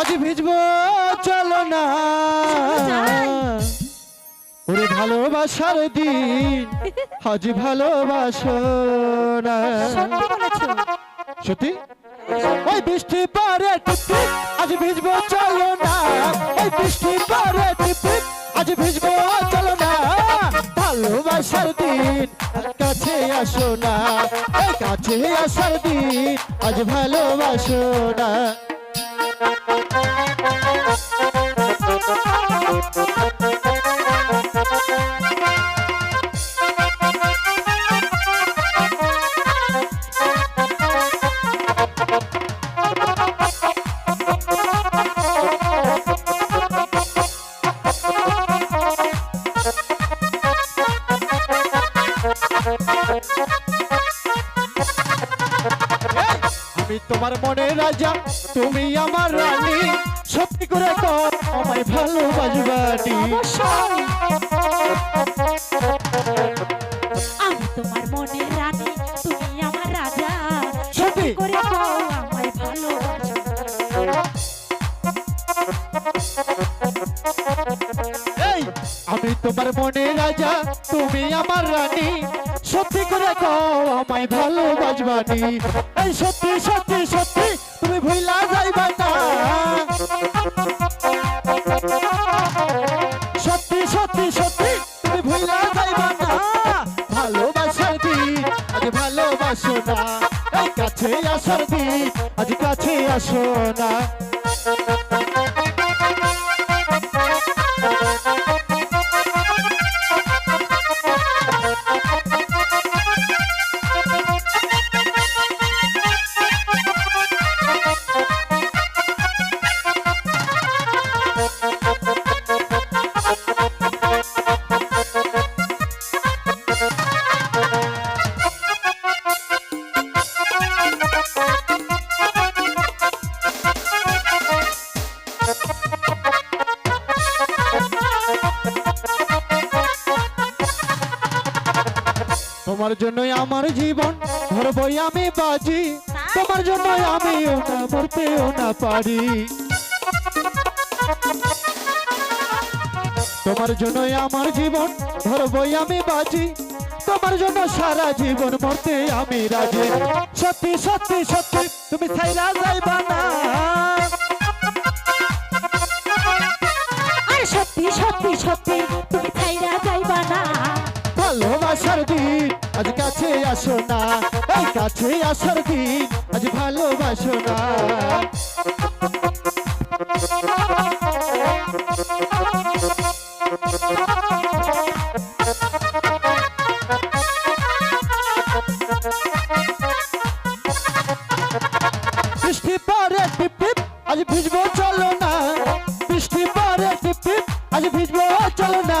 আজ ভিজবো, চলো না। ওরে ভালোবাসার দিন, আজ ভালোবাসো না। সত্যি? ওই বৃষ্টি পরে টিপি আজ ভিজবো, চলো না। ওই বৃষ্টি পরে টিপি আজ ভিজবো, চলো না। ভালোবাসার দিন, কাছে আসো না। কাছে আসার দিন, আজ ভালোবাসো না। Thank you. আমি তোমার মনে রাজা, তুমি আমার রানী। সত্যি করে তো আমায় ভালোবাসবাটি আমি তোমার মনে রানী। তোমার মনে রাজা, তুমি আমার রানী। সত্যি করে কও, আমায় ভালোবাসবানি এই সত্যি সত্যি সত্যি, তুমি ভুলা যাইবা না। সত্যি সত্যি সত্যি, তুমি ভুলা যাইবা না। ভালোবাসার দিন আজ ভালোবাসো না। এই কাছে আসার দিন আজ কাছে আসো না। তোমার জন্যই আমার জীবন ধরবই আমি বাজি। তোমার জন্য আমি ওটা মরতেও না পারি। তোমার জন্যই আমার জীবন ধরবই আমি বাজি। তোমার জন্য সারা জীবন মরতে আমি রাজি। সত্যি সত্যি সত্যি তুমি ছাইরা যাইবা না। আর সত্যি সত্যি সত্যি তুমি ছাইরা যাইবা না। ভালোবাসার দিন আজ কাছে আসো না। এই কাছে আসার দিন আজ ভালোবাসো না। বৃষ্টি পরে টিপ টিপ, আজ ভিজবো চলো না। বৃষ্টি পরে টিপ, আজ ভিজবো চলো না।